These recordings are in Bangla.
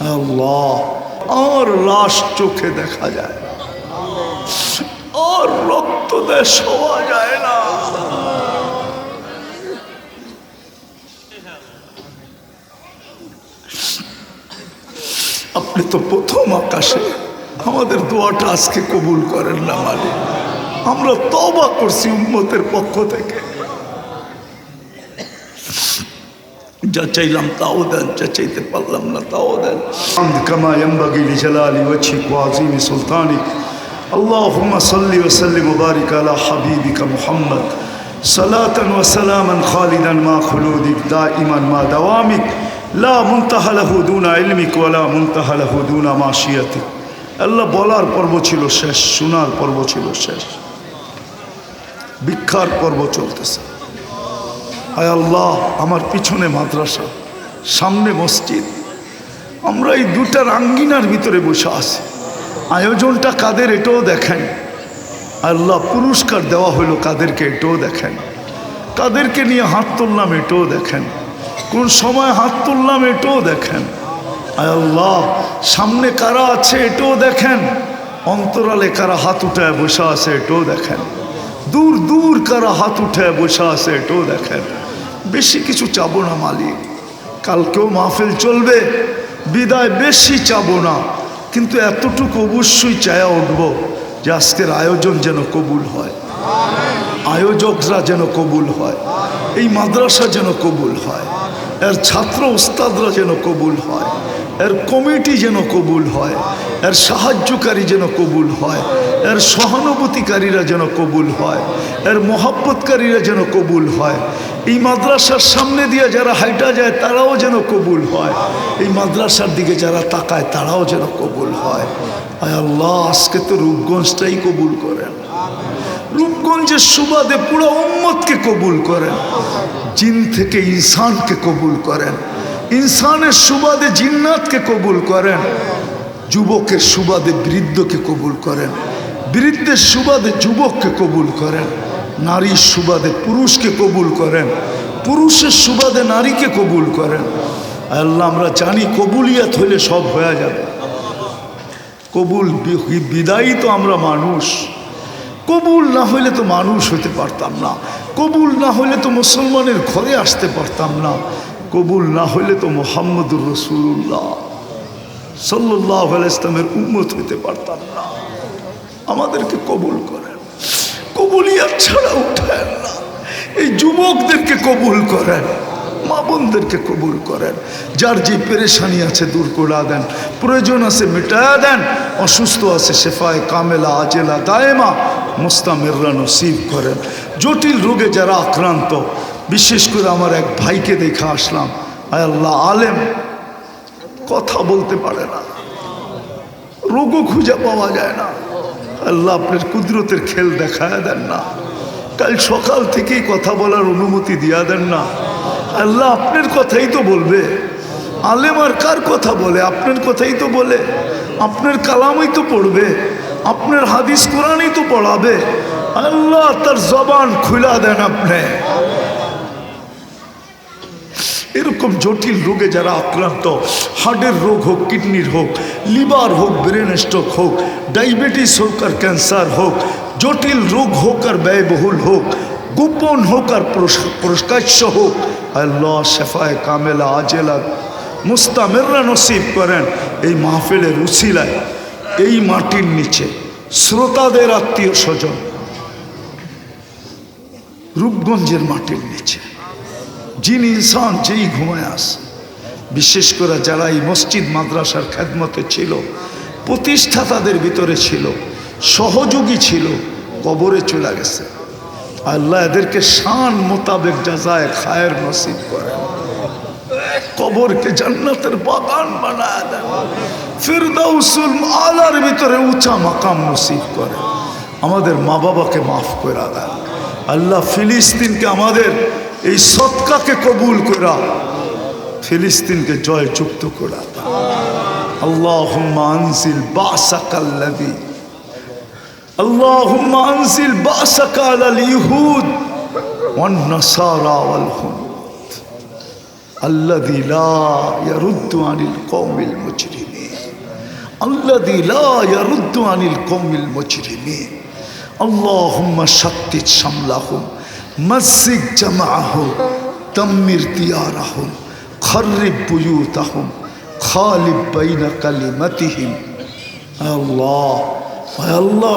আল্লাহ, আর চোখে দেখা যায় আর রক্ত দেয়, শোয়া যায় না। আপনি তো প্রথম আকাশে, আমাদের দোয়াটা আজকে কবুল করেন না, মালিক। আমরা তবা করছি উম্মতের পক্ষ থেকে। যা চাইলাম তাও দেন যা চাইতে পারলাম না তাও দেন كما ينبغي لجلال وجهك وعظيم سلطانك اللهم صل وسلم وبارك على حبيبك محمد صلاة وسلاما خالدا مع خلودك دائما مع دوامك لا منتهى له دون علمك ولا منتهى له دون معصيتك আল্লাহ বলার পর্ব ছিল শেষ শোনার পর্ব ছিল শেষ ভিক্ষার পর্ব চলতেছে আয় আল্লাহ, আমার পিছনে মাদ্রাসা, সামনে মসজিদ। আমরা এই দুটার আঙ্গিনার ভিতরে বসে আছি। আয়োজনটা কাদের এটাও দেখেন। আল্লাহ পুরস্কার দেওয়া হলো কাদেরকে এটাও দেখেন। কাদেরকে নিয়ে হাত তুললাম এটাও দেখেন। কোন সময় হাত তুললাম এটাও দেখেন। আয় আল্লাহ, সামনে কারা আছে এটাও দেখেন। অন্তরালে কারা হাত উঠায় বসে আছে এটাও দেখেন। দূর দূর কারা হাত উঠায় বসে আছে এটাও দেখেন। বেশি কিছু চাবো না, মালিক। কালকেও মাহফিল চলবে, বিদায় বেশি চাবো না। কিন্তু এতটুকু অবশ্যই চায়া উঠব যে আজকের আয়োজন যেন কবুল হয়। আয়োজকরা যেন কবুল হয়। এই মাদ্রাসা যেন কবুল হয়। এর ছাত্র উস্তাদরা যেন কবুল হয়। এর কমিটি যেন কবুল হয়, এর সাহায্যকারী যেন কবুল হয়, এর সহানুভূতিকারীরা যেন কবুল হয়, এর মহাব্বতকারীরা যেন কবুল হয়। এই মাদ্রাসার সামনে দিয়ে যারা হাইটা যায়, তারাও যেন কবুল হয়। এই মাদ্রাসার দিকে যারা তাকায়, তারাও যেন কবুল হয়। আয় আল্লাহ, আজকে তো রূপগঞ্জটাই কবুল করেন। রূপগঞ্জের সুবাদে পুরো উম্মতকে কবুল করেন। জিন থেকে ইনসানকে কবুল করেন। ইনসানের সুবাদে জিন্নাতকে কবুল করেন, যুবকের সুবাদে বৃদ্ধকে কবুল করেন, বৃদ্ধের সুবাদে যুবককে কবুল করেন, নারীর সুবাদে পুরুষকে কবুল করেন, পুরুষের সুবাদে নারীকে কবুল করেন। আল্লাহ, আমরা জানি কবুলিয়াত হলে সব হয়ে যাবে। কবুল বিদায়ী তো আমরা মানুষ। কবুল না হইলে তো মানুষ হইতে পারতাম না। কবুল না হইলে তো মুসলমানের ঘরে আসতে পারতাম না। কবুল না হইলে তো মোহাম্মদুর রসুল্লাহ সাল্লাহ ইসলামের উন্মত হইতে পারতাম না। আমাদেরকে কবুল করেন। কবুলিয়াত ছাড়া উঠেন না। এই যুবকদেরকে কবুল করেন। মা বোনদেরকে কবুল করেন। যার যে পেরেশানি আছে দূর করে দেন। প্রয়োজন আছে মেটায়া দেন। অসুস্থ আছে শেফায় কামেলা, আজেলা, দায়েমা, মোস্তামেররা নসিব করেন। জটিল রোগে যারা আক্রান্ত বিশেষ করে আমার এক ভাইকে দেখে আসলাম। আয় আল্লাহ আলেম, কথা বলতে পারে না। রোগও খুঁজে পাওয়া যায় না। আল্লাহ আপনার কুদরতের খেল দেখায় দেন না। কাল সকাল থেকেই কথা বলার অনুমতি দিয়া দেন না। আল্লাহ আপনার কথাই তো বলবে। আলেম আর কার কথা বলে? আপনার কথাই তো বলে। আপনার কালামই তো পড়বে। আপনার হাদিস কোরআনই তো পড়াবে। আল্লাহ তার জবান খুলা দেন আপনি। এরকম জটিল রোগে যারা আক্রান্ত, হার্টের রোগ হোক, কিডনির হোক, লিভার হোক, ব্রেন স্ট্রোক হোক, ডায়াবেটিস হোক আর ক্যান্সার হোক, জটিল রোগ হোক আর ব্যয়বহুল হোক, গোপন হোক আর প্রকাশ্য হোক, আল্লাহ শেফায় কামেলা, আজেলা, মুস্তামেররা নসিব করেন এই মাহফিলের উসিলায়, এই মাটির নিচে, শ্রোতাদের আত্মীয় স্বজন, রূপগঞ্জের মাটির নিচে। যিনি ইনসান যেই ঘুমায় আসে। বিশেষ করে যারা এই মসজিদ মাদ্রাসার খেদমতে ছিল প্রতিষ্ঠাতাদের ভিতরে ছিল, সহযোগী ছিল, কবরে চলে গেছে। আল্লাহ এদেরকে শান মোতাবেক যাজায় খায়ের নসিব করে কবরকে জান্নাতের বাগান বানায় দেন। ফিরদাউসুল আলার ভিতরে উঁচা মাকাম নসিব করে। আমাদের মা বাবাকে মাফ করে দেন। আল্লাহ ফিলিস্তিনকে আমাদের এই সৎকাকে কবুল করা ফিলিস্তিনকে জয়যুক্ত করা আল্লাহ আনসিল বাসাকাল্লাদি اللهم انزل بأسك على اليهود والنصارى والهنود الذي لا يرد عن القوم المجرمين الذي لا يرد عن القوم المجرمين اللهم شتت شملهم মসজিদ জমা আহম তম্মির তিয়ার আহম খর্রিব বুয়ুত আহম খালিব বাইনা কালিমাতিহিম। আল্লাহ আল্লাহ,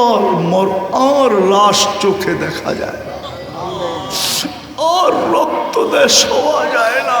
আর মর, আর লাশ চোখে দেখা যায় আর রক্ত দেশ হওয়া যায় না।